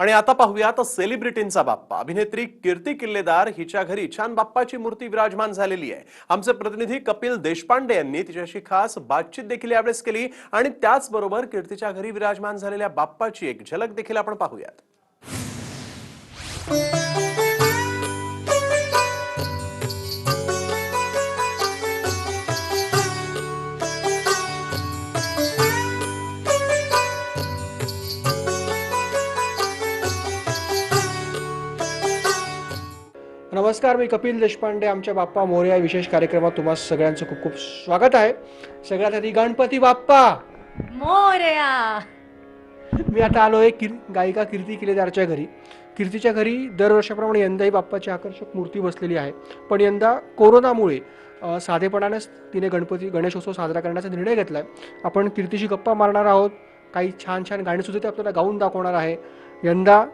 आणि आता पाहूयात सेलिब्रिटींचा बाप्पा. अभिनेत्री कीर्ती किल्लेदार हिच्या घरी छान बाप्पाची मूर्ती विराजमान झालेली आहे. आमचे प्रतिनिधी कपिल देशपांडे यांनी तिच्याशी खास बातचीत देखील यावेळेस केली आणि त्याचबरोबर कीर्तीच्या घरी विराजमान झालेल्या बाप्पाची एक झलक देखील आपण पाहूयात. नमस्कार मी कपिल देशपांडे आमच्या बाप्पा मोरे या विशेष कार्यक्रमात तुम्हा सगळ्यांचं खूप खूप स्वागत आहे. सगळ्यात आधी गणपती बाप्पा! मोरया मी आता आलो आहे किर गायिका कीर्ती किलेदारच्या घरी. कीर्तीच्या घरी दरवर्षाप्रमाणे यंदाही बाप्पाची आकर्षक मूर्ती बसलेली आहे. पण यंदा कोरोनामुळे अ, साधेपणानेच तिने गणपती गणेशोत्सव साजरा करण्याचा निर्णय घेतला आहे आपण कीर्तीशी गप्पा मारणार आहोत. काही छान छान गाणीसुद्धा ते आपल्याला गाऊन दाखवणार आहे. यंदा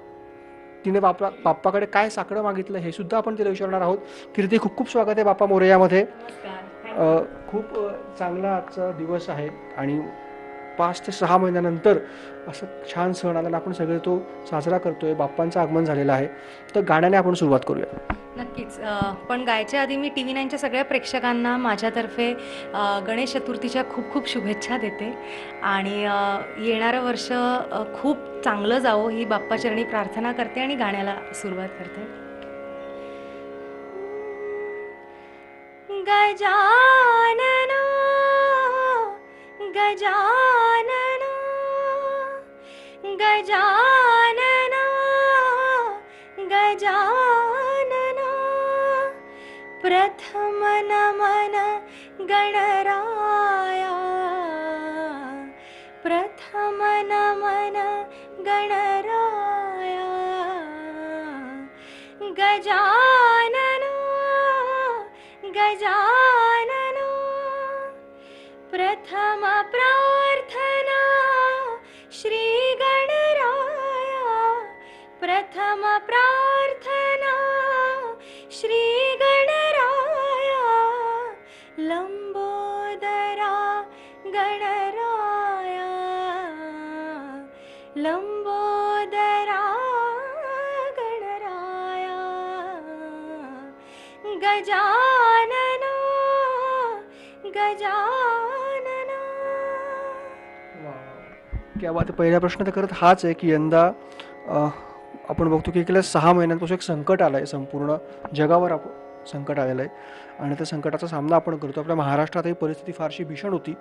तिने बाप्पा बाप्पाकडे काय साकडं मागितलं हे सुद्धा आपण तिला विचारणार आहोत. कीर्ती खूप खूप स्वागत आहे बाप्पा मोरयामध्ये. अ, खूप चांगला आजचा दिवस आहे आणि पाच ते सहा महिन्यानंतर असं छान सण आला आपण सगळे तो साजरा करतोय. बाप्पांचं आगमन झालेलं आहे. तर गाण्याने आपण सुरुवात करूया. नक्कीच. पण गायच्या आधी मी टी व्ही नाईनच्या सगळ्या प्रेक्षकांना माझ्यातर्फे गणेश चतुर्थीच्या खूप खूप शुभेच्छा देते. आणि येणारं वर्ष खूप चांगलं जावं ही बाप्पाचरणी प्रार्थना करते आणि गाण्याला सुरुवात करते. गजान गजानन गजानन गजानथम गणरा प्रथम गणरा गजानजा प्रथम प्रार्थना श्री गणराया लंबोदरा गणराया लंबोदरा गणराया गजानन गजानन क्या बात पहिला प्रश्न तर करत हाच आहे की यंदा आपण बघतो की गेल्या सहा महिन्यांपासून एक संकट आलं आहे संपूर्ण जगावर आप संकट आलेलं आहे. आणि त्या संकटाचा सामना आपण करतो. आपल्या महाराष्ट्रात ही परिस्थिती फारशी भीषण होती.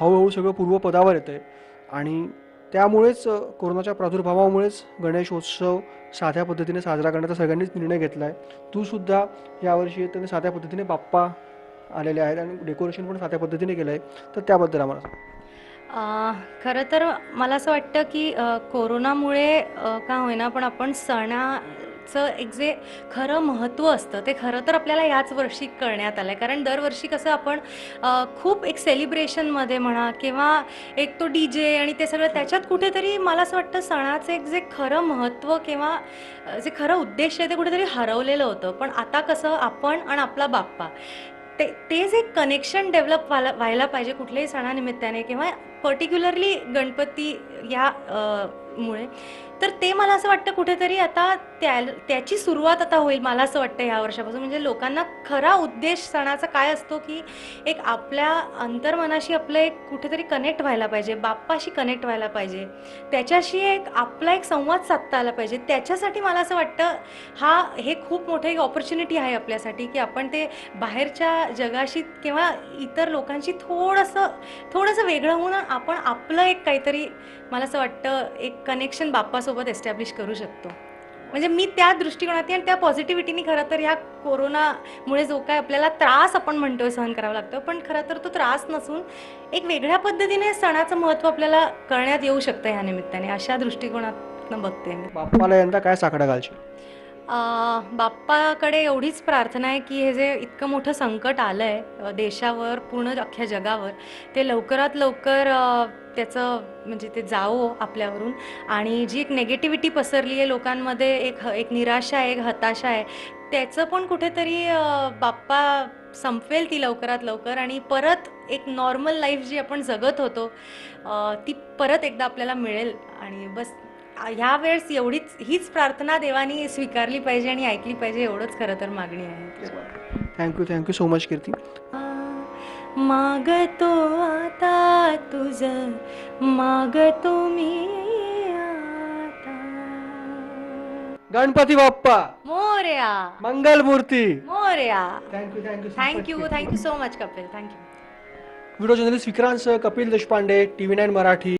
हळूहळू सगळं पूर्वपदावर येतं आहे आणि त्यामुळेच कोरोनाच्या प्रादुर्भावामुळेच गणेशोत्सव साध्या पद्धतीने साजरा करण्याचा सगळ्यांनीच निर्णय घेतला आहे तू सुद्धा यावर्षी येताना साध्या पद्धतीने बाप्पा आलेले आहेत आणि डेकोरेशन पण साध्या पद्धतीने केलं आहे तर त्याबद्दल आम्हाला सांग. खरं तर मला असं वाटतं की कोरोनामुळे का होईना पण आपण सणाचं एक जे खरं महत्त्व असतं ते खरं तर आपल्याला याच वर्षी कळण्यात आलं आहे कारण दरवर्षी कसं आपण खूप एक सेलिब्रेशनमध्ये म्हणा किंवा एक तो डी जे आणि ते सगळं त्याच्यात कुठेतरी मला असं वाटतं सणाचं एक जे खरं महत्त्व किंवा जे खरं उद्देश आहे ते कुठेतरी हरवलेलं होतं. पण आता कसं आपण आणि आपला बाप्पा ते तेच एक कनेक्शन डेव्हलप व्हायला व्हायला पाहिजे कुठल्याही सणानिमित्ताने किंवा पर्टिक्युलरली गणपती या अ, मुळे तर ते मला असं वाटतं कुठेतरी आता त्या त्याची सुरुवात आता होईल मला असं वाटतं ह्या वर्षापासून. म्हणजे लोकांना खरा उद्देश सणाचा काय असतो की एक आपल्या अंतर्मनाशी आपलं एक कुठेतरी कनेक्ट व्हायला पाहिजे बाप्पाशी कनेक्ट व्हायला पाहिजे. त्याच्याशी एक आपला एक संवाद साधता आला पाहिजे. त्याच्यासाठी मला असं वाटतं हा हे खूप मोठं एक ऑपॉर्च्युनिटी आहे आपल्यासाठी की आपण ते बाहेरच्या जगाशी किंवा इतर लोकांशी थोडंसं थोडंसं वेगळं होऊन आपण आपलं एक काहीतरी मला असं वाटतं एक कनेक्शन कोणासोबत एस्टॅब्लिश करू शकतो. म्हणजे मी त्या दृष्टिकोनात आणि त्या पॉझिटिव्हिटीने खरं तर ह्या कोरोनामुळे जो काय आपल्याला त्रास आपण म्हणतोय सहन करावा लागतो. पण खरं तर तो त्रास नसून एक वेगळ्या पद्धतीने सणाचं महत्त्व आपल्याला कळण्यात येऊ शकतं ह्या निमित्ताने. अशा दृष्टिकोनातनं बघते मी. बाप्पाला यंदा काय साकडा घालशील? बाप्पाकडे एवढीच प्रार्थना आहे की हे जे इतकं मोठं संकट आलं आहे देशावर पूर्ण अख्ख्या जगावर ते लवकरात लवकर त्याचं म्हणजे ते जावो आपल्यावरून. आणि जी एक नेगेटिव्हिटी पसरली आहे लोकांमध्ये एक ह- एक निराशा आहे एक हताशा आहे त्याचं पण कुठेतरी बाप्पा संपवेल ती लवकरात लवकर. आणि परत एक नॉर्मल लाईफ जी आपण जगत होतो ती परत एकदा आपल्याला मिळेल. आणि बस ह्या वेळेस एवढीच हीच प्रार्थना देवानी स्वीकारली पाहिजे आणि ऐकली पाहिजे एवढंच खरं तर मागणी आहे. Thank you thank you so much Kirti मागतो आता तुझ मागतो मी आता. Ganpati Bappa. Morya. Mangalmurti. Morya. Thank you thank you thank you thank you so much Kapil. Thank you video journalist Vikrant Kapil Deshpande T V nine Marathi.